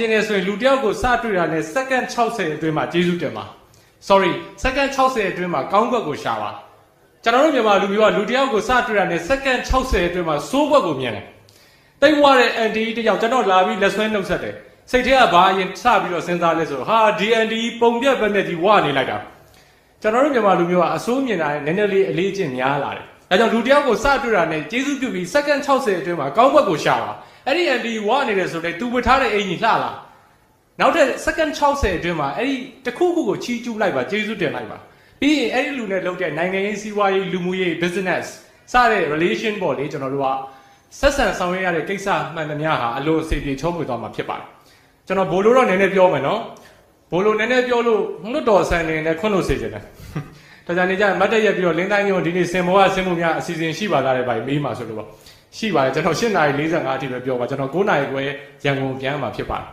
ရှင်းနေဆိုရင်လူတစ်ယောက်ကိုစတွေ့တာနဲ့စက္ကန့်60အတွင်းမှာကျေးဇူးတင်ပါ sorry စက္ကန့်60အတွင်းမှာကောင်းကွက်ကိုရှာပါကျွန်တော်တို့မြန်မာလူမျိုးကလူတစ်ယောက်ကိုစတွေ့တာနဲ့စက္ကန့်60အတွင်းမှာစိုးကွက်ကိုမြင်တယ်တိတ်ဝတဲ့အန်တီတစ်ယောက်ကျွန်တော်လာပြီးလက်ဆွဲနှုတ်ဆက်တယ်စိတ်ထဲကဘာအရင်စပြီးတော့စဉ်းစားလဲဆိုတော့ဟာဒီအန်တီပုံပြက်ပဲနဲ့ကြီးဝနေလိုက်တာကျွန်တော်တို့မြန်မာလူမျိုးကအစိုးမြင်တာနဲ့နည်းနည်းလေးအလေးအကျင့်များလာတယ်ဒါကြောင့်လူတစ်ယောက်ကိုစတွေ့တာနဲ့ကျေးဇူးပြုပြီးစက္ကန့်60အတွင်းမှာကောင်းကွက်ကိုရှာပါ အဲ့ဒီအန်တီဝနေတယ်ဆိုတော့သူဝတ်ထားတဲ့အင်ကြီးလှလာနောက်တဲ့ second 60အတွင်းမှာအဲ့ဒီတစ်ခုခုကိုချီးကျူးလိုက်ပါကျေးဇူးတင်လိုက်ပါပြီးရင်အဲ့ဒီလူနဲ့လုပ်တဲ့နိုင်ငံရေးစီးပွားရေးလူမှုရေး business စတဲ့ relation ပေါ့လေကျွန်တော်တို့ကဆက်ဆံဆောင်ရွက်ရတဲ့ကိစ္စမှန်သမျှဟာအလိုအစီပြေချုံးမွေသွားမှာဖြစ်ပါတယ်ကျွန်တော်ဘိုလိုတော့နည်းနည်းပြောမယ်နော်ဘိုလိုနည်းနည်းပြောလို့လွတ်တော်ဆန်နေနဲ့ခွန်းလို့စေချင်တယ်ဒါကြောင့်နေကြမတ်တက်ရက်ပြီးတော့လင်းတိုင်းညုံဒီနေ့စင်ဘောကစင်မှုများအစီအစဉ်ရှိပါလားတဲ့ဗျမေးပါဆိုလို့ပေါ့ ရှိပါတယ်ကျွန်တော်၈နာရီ45အထိပဲပြောပါကျွန်တော်9နာရီခွဲရန်ကုန်ပြန်မှာဖြစ်ပါတယ်